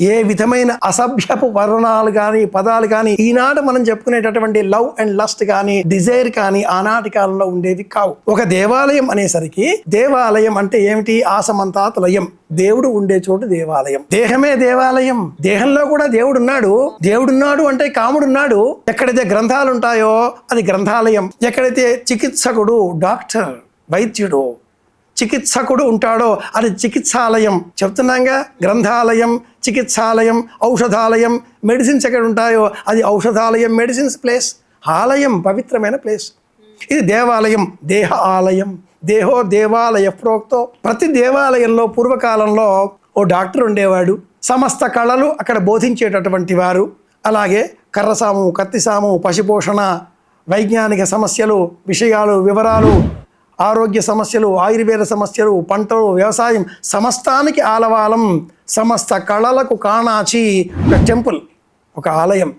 ఏ విధమైన అసభ్యపు వర్ణాలు కానీ పదాలు కానీ ఈనాడు మనం చెప్పుకునేటటువంటి లవ్ అండ్ లస్ట్ కానీ డిజైర్ కానీ ఆనాటి కాలంలో ఉండేవి కావు. ఒక దేవాలయం అనేసరికి దేవాలయం అంటే ఏమిటి? ఆసమంతాతులయం. దేవుడు ఉండే చోటు దేవాలయం. దేహమే దేవాలయం. దేహంలో కూడా దేవుడు ఉన్నాడు దేవుడున్నాడు అంటే కాముడున్నాడు. ఎక్కడైతే గ్రంథాలు ఉంటాయో అది గ్రంథాలయం. ఎక్కడైతే చికిత్సకుడు డాక్టర్ వైద్యుడు చికిత్సకుడు ఉంటాడో అది చికిత్సాలయం. చెప్తున్నాగా గ్రంథాలయం చికిత్సాలయం ఔషధాలయం మెడిసిన్స్ ఎక్కడ ఉంటాయో అది ఔషధాలయం మెడిసిన్స్ ప్లేస్. ఆలయం పవిత్రమైన ప్లేస్. ఇది దేవాలయం దేహ ఆలయం దేహో దేవాలయ ప్రోక్తో. ప్రతి దేవాలయంలో పూర్వకాలంలో ఓ డాక్టర్ ఉండేవాడు. సమస్త కళలు అక్కడ బోధించేటటువంటి వారు. అలాగే కర్రసాము కత్తిసాము పశుపోషణ వైజ్ఞానిక సమస్యలు విషయాలు వివరాలు ఆరోగ్య సమస్యలు ఆయుర్వేద సమస్యలు పంటలు వ్యవసాయం సమస్తానికి ఆలవాలం. సమస్త కళలకు కాణాచి. ఒక టెంపుల్ ఒక ఆలయం.